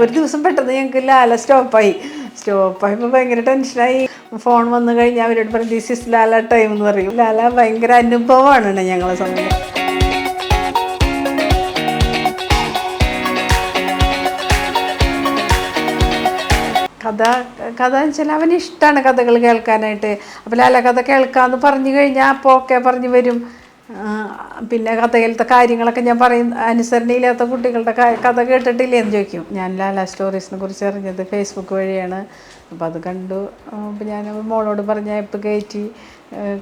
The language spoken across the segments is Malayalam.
ഒരു ദിവസം പെട്ടെന്ന് ഞങ്ങൾക്ക് ലാല സ്റ്റോപ്പായി സ്റ്റോപ്പായപ്പോൾ ഭയങ്കര ടെൻഷനായി ഫോൺ വന്നു കഴിഞ്ഞാൽ അവരോട് പറയും ദിസ് ഇസ് ലാല ടൈം എന്ന് പറയും. ലാല ഭയങ്കര അനുഭവമാണ് ഞങ്ങളെ സമയം കഥ കഥ എന്ന് വെച്ചാൽ അവന് ഇഷ്ടമാണ് കഥകൾ കേൾക്കാനായിട്ട്. അപ്പോൾ ലാല കഥ കേൾക്കാമെന്ന് പറഞ്ഞു കഴിഞ്ഞാൽ അപ്പോൾ ഓക്കെ പറഞ്ഞു വരും. പിന്നെ കഥയിലത്തെ കാര്യങ്ങളൊക്കെ ഞാൻ പറയും അനുസരണയില്ലാത്ത കുട്ടികളുടെ കഥ കേട്ടിട്ടില്ലേ എന്ന് ചോദിക്കും. ഞാൻ ലാല സ്റ്റോറീസിനെ കുറിച്ച് അറിഞ്ഞത് ഫേസ്ബുക്ക് വഴിയാണ്. അപ്പോൾ അത് കണ്ടു. അപ്പോൾ ഞാൻ മോളോട് പറഞ്ഞ ആപ്പ് കയറ്റി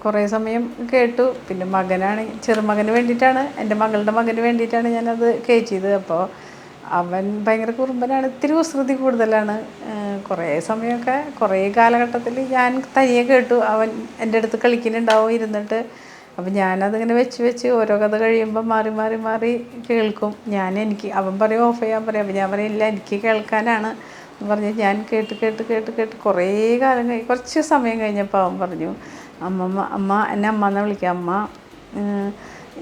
കുറേ സമയം കേട്ടു. പിന്നെ മകനാണ് ചെറുമകന് വേണ്ടിയിട്ടാണ് എന്റെ മകളുടെ മകന് വേണ്ടിയിട്ടാണ് ഞാനത് കയറ്റിയത് അപ്പോൾ അവൻ ഭയങ്കര കുറുമ്പനാണ് ഇത്തിരി ഉസൃതി കൂടുതലാണ്. കുറേ സമയമൊക്കെ കുറേ കാലഘട്ടത്തിൽ ഞാൻ തനിയെ കേട്ടു. അവൻ എന്റെ അടുത്ത് കളിക്കുന്നുണ്ടാവും ഇരുന്നിട്ട്. അപ്പം ഞാനതിങ്ങനെ വെച്ച് വെച്ച് ഓരോ കഥ കഴിയുമ്പോൾ മാറി മാറി മാറി കേൾക്കും. ഞാൻ എനിക്ക് അവൻ പറയും ഓഫ് ചെയ്യാൻ പറയും. അപ്പം ഞാൻ പറയും ഇല്ല എനിക്ക് കേൾക്കാനാണ്. എന്ന് പറഞ്ഞ് ഞാൻ കേട്ട് കേട്ട് കേട്ട് കേട്ട് കുറേ കാലം കഴിഞ്ഞ് കുറച്ച് സമയം കഴിഞ്ഞപ്പോൾ അവൻ പറഞ്ഞു അമ്മമ്മ അമ്മ എന്നെ അമ്മ എന്ന് വിളിക്കാം അമ്മ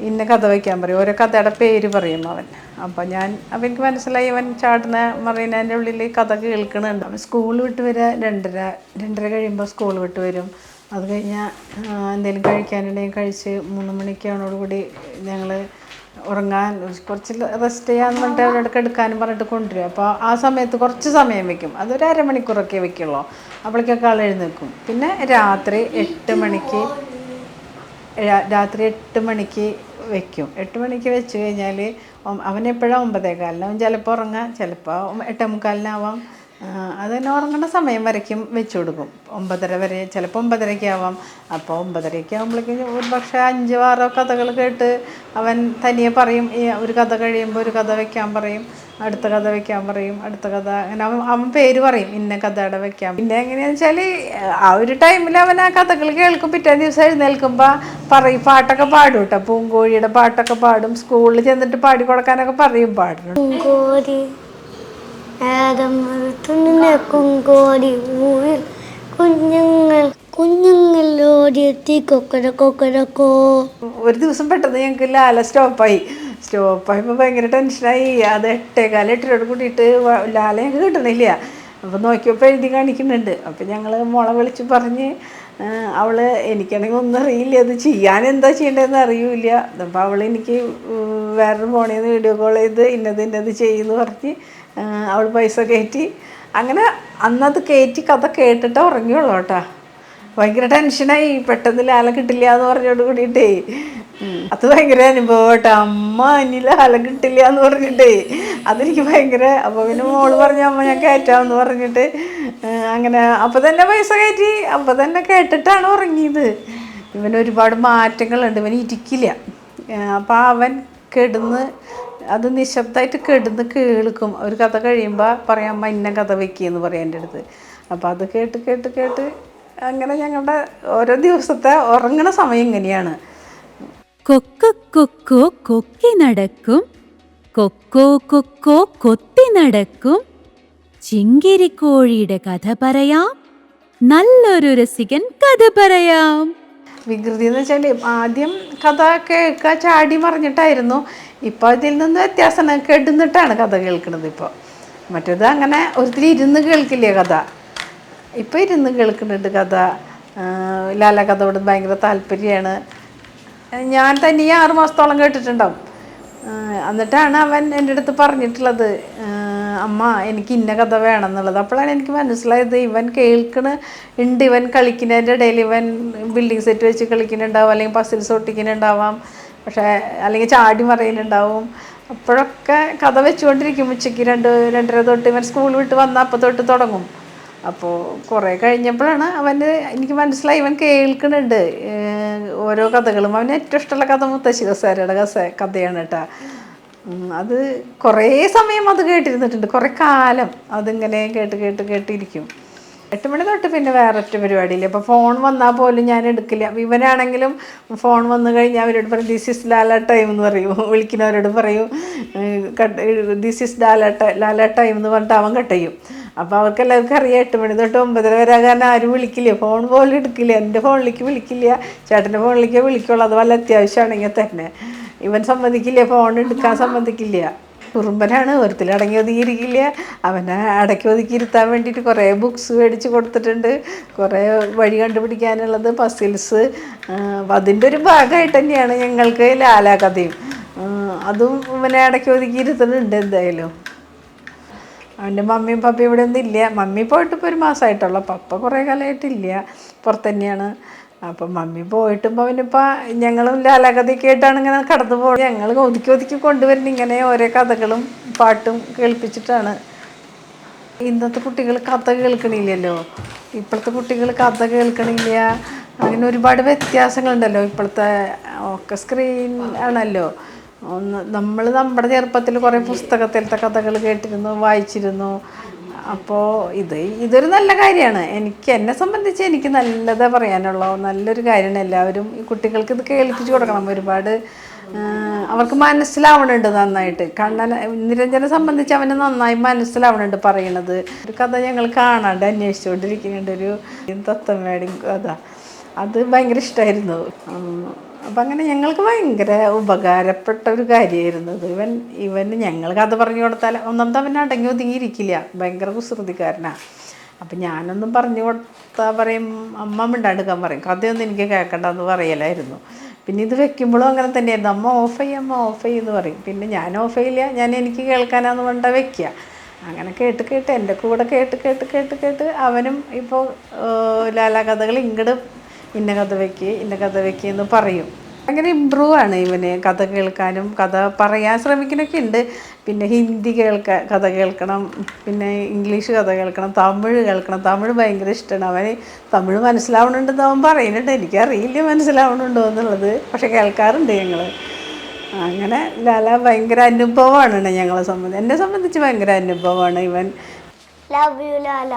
ഇന്ന കഥ വയ്ക്കാൻ പറയും. ഓരോ കഥയുടെ പേര് പറയും അവൻ. അപ്പോൾ ഞാൻ അപ്പം എനിക്ക് മനസ്സിലായി അവൻ ചാടുന്ന മറീനേന്റെ ഉള്ളിൽ കഥ കേൾക്കണുണ്ട്. അവൻ സ്കൂൾ വിട്ട് വരിക രണ്ടര രണ്ടര കഴിയുമ്പോൾ സ്കൂൾ വിട്ട് വരും. അത് കഴിഞ്ഞാൽ എന്തെങ്കിലും കഴിക്കാനുണ്ടെങ്കിൽ കഴിച്ച് മൂന്ന് മണിക്കാണോടുകൂടി ഞങ്ങൾ ഉറങ്ങാൻ കുറച്ച് റെസ്റ്റ് ചെയ്യാന്ന് പറഞ്ഞിട്ട് അവരോട് എടുക്കാനും പറഞ്ഞിട്ട് കൊണ്ടുവരും. അപ്പോൾ ആ സമയത്ത് കുറച്ച് സമയം വെക്കും. അതൊരു അരമണിക്കൂറൊക്കെ വെക്കുള്ളൂ. അപ്പോഴേക്കൊക്കെ ആൾ എഴുന്നേൽക്കും. പിന്നെ രാത്രി എട്ട് മണിക്ക് രാത്രി എട്ട് മണിക്ക് വെക്കും. എട്ട് മണിക്ക് വെച്ച് കഴിഞ്ഞാൽ അവൻ ഒമ്പതേ ഒമ്പതേകാലിന് അവൻ ചിലപ്പോൾ ഉറങ്ങാം ചിലപ്പോൾ എട്ടേ മുക്കാലിനാവാം ആ, ഉറങ്ങുന്ന സമയം വരയ്ക്കും വെച്ച് കൊടുക്കും. ഒമ്പതര വരെ ചിലപ്പോൾ ഒമ്പതരയ്ക്ക് ആവാം. അപ്പോൾ ഒമ്പതരയ്ക്ക് ആകുമ്പോഴേക്കും ഒരു പക്ഷേ അഞ്ച് ആറോ കഥകൾ കേട്ട് അവൻ തനിയെ പറയും ഈ ഒരു കഥ കഴിയുമ്പോൾ ഒരു കഥ വയ്ക്കാൻ പറയും അടുത്ത കഥ വയ്ക്കാൻ പറയും അടുത്ത കഥ അങ്ങനെ അവൻ അവൻ പേര് പറയും ഇന്ന കഥയുടെ വയ്ക്കാം പിന്നെ എങ്ങനെയാണെന്ന് വെച്ചാൽ ആ ഒരു ടൈമിൽ അവൻ ആ കഥകൾ കേൾക്കും പിറ്റേ ദിവസം എഴുന്നേൽക്കുമ്പോൾ പറയും പാട്ടൊക്കെ പാടും കേട്ടോ പൂങ്കോഴിയുടെ പാട്ടൊക്കെ പാടും സ്കൂളിൽ ചെന്നിട്ട് പാടി കൊടുക്കാനൊക്കെ പറയും പാടും തുണിന കുങ്കോടി ഊരിൽ കുഞ്ഞുങ്ങൾ കുഞ്ഞുങ്ങൾ ഓടിയെത്തി കൊക്കര കൊക്കരക്കോ ഒരു ദിവസം പെട്ടെന്ന് ഞങ്ങൾക്ക് ലാല സ്റ്റോപ്പായി. സ്റ്റോപ്പായപ്പോൾ ഭയങ്കര ടെൻഷനായി. അത് എട്ടേകാല എട്ടരോട് കൂടിയിട്ട് വ- ലാല ഞങ്ങൾക്ക് കിട്ടണില്ല. അപ്പോൾ നോക്കിയപ്പോൾ എഴുതി കാണിക്കുന്നുണ്ട്. അപ്പോൾ ഞങ്ങൾ മോളെ വിളിച്ച് പറഞ്ഞ് അവൾ എനിക്കാണെങ്കിൽ ഒന്നും അറിയില്ല. അത് ചെയ്യാൻ എന്താ ചെയ്യേണ്ടതെന്ന് അറിയില്ല. അപ്പോൾ അവൾ എനിക്ക് വേറൊരു ഫോണിൽ നിന്ന് വീഡിയോ കോൾ ചെയ്ത് ഇന്നത് ഇന്നത് ചെയ്യുമെന്ന് പറഞ്ഞ് അവൾ പൈസ കയറ്റി. അങ്ങനെ അന്നത് കയറ്റി കഥ കേട്ടിട്ട് ഉറങ്ങിയുള്ളൂ കേട്ടോ. ഭയങ്കര ടെൻഷനായി പെട്ടെന്ന് ലാല കിട്ടില്ല എന്ന് പറഞ്ഞോട് കൂടിയിട്ടേ. അത് ഭയങ്കര അനുഭവം കേട്ടോ. അമ്മ ഇനി ലാല കിട്ടില്ല എന്ന് പറഞ്ഞിട്ടേ. അതെനിക്ക് ഭയങ്കര അപ്പോൾ പിന്നെ മോൾ പറഞ്ഞു അമ്മ ഞാൻ കയറ്റാമെന്ന് പറഞ്ഞിട്ട്. അങ്ങനെ അപ്പോൾ തന്നെ പൈസ കയറ്റി. അപ്പോൾ തന്നെ കേട്ടിട്ടാണ് ഉറങ്ങിയത്. ഇവൻ ഒരുപാട് മാറ്റങ്ങളുണ്ട്. ഇവൻ ഇരിക്കില്ല. അപ്പോൾ അവൻ കിടന്ന് അത് നിശബ്ദമായിട്ട് കിടന്ന് കേൾക്കും. ഒരു കഥ കഴിയുമ്പോൾ പറയാം അമ്മ ഇന്ന കഥ വെക്കിയെന്ന് പറയാം എന്റെ അടുത്ത്. അപ്പോൾ അത് കേട്ട് കേട്ട് കേട്ട് അങ്ങനെ ഞങ്ങളുടെ ഓരോ ദിവസത്തെ ഉറങ്ങണ സമയം ഇങ്ങനെയാണ്. കൊക്കോ കൊക്കോ കൊക്കി നടക്കും. കൊക്കോ കൊക്കോ കൊത്തി നടക്കും. ചിങ്കിരിക്കോഴിയുടെ കഥ പറയാം. നല്ലൊരു രസികൻ കഥ പറയാം. വികൃതി എന്ന് വെച്ചാൽ ആദ്യം കഥ കേൾക്കുക ചാടി മറിഞ്ഞിട്ടായിരുന്നു. ഇപ്പോൾ അതിൽ നിന്ന് വ്യത്യാസം കെടുന്നിട്ടാണ് കഥ കേൾക്കുന്നത് ഇപ്പോൾ മറ്റേത് അങ്ങനെ ഒരിത്തിരി ഇരുന്ന് കേൾക്കില്ലേ കഥ? ഇപ്പോൾ ഇരുന്ന് കേൾക്കുന്നുണ്ട് കഥ. ലാല കഥയോട് ഭയങ്കര താല്പര്യമാണ്. ഞാൻ തന്നെ ഈ ആറ് മാസത്തോളം കേട്ടിട്ടുണ്ടാവും. എന്നിട്ടാണ് അവൻ എന്റെ അടുത്ത് പറഞ്ഞിട്ടുള്ളത്. അമ്മ എനിക്ക് ഇന്ന കഥ വേണം എന്നുള്ളത് അപ്പോഴാണ് എനിക്ക് മനസ്സിലായത് ഇവൻ കേൾക്കണ ഉണ്ട് ഇവൻ കളിക്കുന്നതിന്റെ ഇടയിൽ ഇവൻ ബിൽഡിംഗ് സെറ്റ് വെച്ച് കളിക്കുന്നുണ്ടാവും അല്ലെങ്കിൽ പസിൽസ് ഒട്ടിക്കുന്നുണ്ടാവാം പക്ഷേ അല്ലെങ്കിൽ ചാടി മറിയുന്നുണ്ടാവും. അപ്പോഴൊക്കെ കഥ വെച്ചുകൊണ്ടിരിക്കും ഉച്ചയ്ക്ക് രണ്ട് രണ്ടര തൊട്ട് ഇവൻ സ്കൂൾ വിട്ട് വന്ന അപ്പം തൊട്ട് തുടങ്ങും. അപ്പോൾ കുറേ കഴിഞ്ഞപ്പോഴാണ് അവന് എനിക്ക് മനസ്സിലായി ഇവൻ കേൾക്കുന്നുണ്ട് ഓരോ കഥകളും. അവന് ഏറ്റവും ഇഷ്ടമുള്ള കഥ മുത്തശ്ശി കസേരയുടെ കസ കഥയാണ് കേട്ടോ. അത് കുറേ സമയം അത് കേട്ടിരുന്നിട്ടുണ്ട്. കുറേ കാലം അതിങ്ങനെ കേട്ട് കേട്ട് കേട്ടിരിക്കും. എട്ട് മണി തൊട്ട് പിന്നെ വേറൊറ്റ പരിപാടിയില്ല. അപ്പോൾ ഫോൺ വന്നാൽ പോലും ഞാൻ എടുക്കില്ല. ഇവരാണെങ്കിലും ഫോൺ വന്നു കഴിഞ്ഞാൽ അവരോട് പറയും ദിസ് ഇസ് ലാല ടൈം എന്ന് പറയും. വിളിക്കുന്നവരോട് പറയും this is Lala Lala time എന്ന് പറഞ്ഞിട്ട് അവൻ കട്ട് ചെയ്യും. അപ്പോൾ അവർക്കെല്ലാവർക്കും അറിയാം എട്ട് മണി തൊട്ട് ഒമ്പതര വരെ കാരണം ആരും വിളിക്കില്ല. ഫോൺ പോലും എടുക്കില്ല. എന്റെ ഫോണിലേക്ക് വിളിക്കില്ല. ചേട്ടന്റെ ഫോണിലേക്ക് വിളിക്കുള്ളൂ. അത് വല്ല അത്യാവശ്യമാണെങ്കിൽ തന്നെ. ഇവൻ സമ്മതിക്കില്ല ഫോൺ എടുക്കാൻ സമ്മതിക്കില്ല. കുറുമ്പനാണ് ഒരുത്തിൽ അടങ്ങി ഒതുങ്ങിയിരിക്കില്ല. അവനെ അടക്കി ഒതുക്കി ഇരുത്താൻ വേണ്ടിയിട്ട് കുറേ ബുക്സ് മേടിച്ച് കൊടുത്തിട്ടുണ്ട്. കുറേ വഴി കണ്ടുപിടിക്കാനുള്ളത് പസിൽസ് അതിന്റെ ഒരു ഭാഗമായിട്ട് തന്നെയാണ് ഞങ്ങൾക്ക് ലാലാ കഥയും. അതും ഇവനെ അടക്കി ഒതുക്കി ഇരുത്തുന്നുണ്ട് എന്തായാലും. അവന്റെ മമ്മിയും പപ്പയും ഇവിടെ ഒന്നും ഇല്ല. മമ്മി പോയിട്ട് ഇപ്പോൾ ഒരു മാസമായിട്ടുള്ളൂ. പപ്പ കുറേ കാലമായിട്ടില്ല. പുറത്തു തന്നെയാണ്. അപ്പം മമ്മി പോയിട്ടും അവനിപ്പോൾ ഞങ്ങളും ലാലാകഥയൊക്കെ കേട്ടാണ് ഇങ്ങനെ കടന്നു പോകുന്നത് ഞങ്ങൾ ഒതുക്കി ഒതുക്കി കൊണ്ടുവരുന്ന ഇങ്ങനെ ഓരോ കഥകളും പാട്ടും കേൾപ്പിച്ചിട്ടാണ്. ഇന്നത്തെ കുട്ടികൾ കഥ കേൾക്കണില്ലല്ലോ. ഇപ്പോഴത്തെ കുട്ടികൾ കഥ കേൾക്കണില്ല. അങ്ങനെ ഒരുപാട് വ്യത്യാസങ്ങളുണ്ടല്ലോ ഇപ്പോഴത്തെ ഒക്കെ സ്ക്രീൻ ആണല്ലോ. ഒന്ന് നമ്മൾ നമ്മുടെ ചെറുപ്പത്തിൽ കുറേ പുസ്തകത്തിലത്തെ കഥകൾ കേട്ടിരുന്നു വായിച്ചിരുന്നു. അപ്പോൾ ഇത് ഇതൊരു നല്ല കാര്യമാണ്. എനിക്ക് എന്നെ സംബന്ധിച്ച് എനിക്ക് നല്ലതേ പറയാനുള്ള. നല്ലൊരു കാര്യമാണ് എല്ലാവരും ഈ കുട്ടികൾക്ക് ഇത് കേൾപ്പിച്ചു കൊടുക്കണം. ഒരുപാട് അവർക്ക് മനസ്സിലാവണുണ്ട് നന്നായിട്ട്. കണ്ണൻ നിരഞ്ജനെ സംബന്ധിച്ച് അവന് നന്നായി മനസ്സിലാവണുണ്ട് പറയണത്. ഒരു കഥ ഞങ്ങൾ കാണാണ്ട് അന്വേഷിച്ചുകൊണ്ടിരിക്കുന്നുണ്ട് ഒരു തത്തമ്മയുടെ കഥ. അത് ഭയങ്കര ഇഷ്ടമായിരുന്നു അപ്പം അങ്ങനെ ഞങ്ങൾക്ക് ഭയങ്കര ഉപകാരപ്പെട്ട ഒരു കാര്യമായിരുന്നു ഇവൻ ഇവന് ഞങ്ങൾക്ക് അത് പറഞ്ഞു കൊടുത്താൽ ഒന്നാമത്തെ അവൻ അടങ്ങി ഒതുങ്ങിയിരിക്കില്ല. ഭയങ്കര കുസൃതിക്കാരനാണ് അപ്പം ഞാനൊന്നും പറഞ്ഞു കൊടുത്താൽ പറയും അമ്മ മിണ്ടാടുക്കാൻ പറയും. കഥയൊന്നും എനിക്ക് കേൾക്കണ്ടെന്ന് പറയലായിരുന്നു. പിന്നെ ഇത് വെക്കുമ്പോഴും അങ്ങനെ തന്നെയായിരുന്നു. അമ്മ ഓഫ് ചെയ്യും അമ്മ ഓഫ് ചെയ്യുമെന്ന് പറയും. പിന്നെ ഞാൻ ഓഫ് ചെയ്യില്ല. ഞാൻ എനിക്ക് കേൾക്കാനാന്ന് വേണ്ട വെക്കുക അങ്ങനെ കേട്ട് കേട്ട് എന്റെ കൂടെ കേട്ട് കേട്ട് കേട്ട് കേട്ട് അവനും ഇപ്പോൾ ലാലാ കഥകൾ ഇങ്ങോട്ട് ഇന്ന കഥ വയ്ക്ക് ഇന്ന കഥ വയ്ക്ക് എന്ന് പറയും. അങ്ങനെ ഇമ്പ്രൂവ് ആണ് ഇവന് കഥ കേൾക്കാനും കഥ പറയാൻ ശ്രമിക്കുന്നൊക്കെ ഉണ്ട്. പിന്നെ ഹിന്ദി കേൾക്ക കഥ കേൾക്കണം പിന്നെ ഇംഗ്ലീഷ് കഥ കേൾക്കണം തമിഴ് കേൾക്കണം. തമിഴ് ഭയങ്കര ഇഷ്ടമാണ്. അവന് തമിഴ് മനസ്സിലാവണുണ്ടെന്ന് അവൻ പറയുന്നുണ്ട്. എനിക്കറിയില്ല മനസ്സിലാവണുണ്ടോ എന്നുള്ളത്. പക്ഷെ കേൾക്കാറുണ്ട് ഞങ്ങൾ അങ്ങനെ ലാല ഭയങ്കര അനുഭവമാണ് ഞങ്ങളെ സംബന്ധിച്ച് എന്നെ സംബന്ധിച്ച് ഭയങ്കര അനുഭവമാണ് ഇവൻ. Love you Lala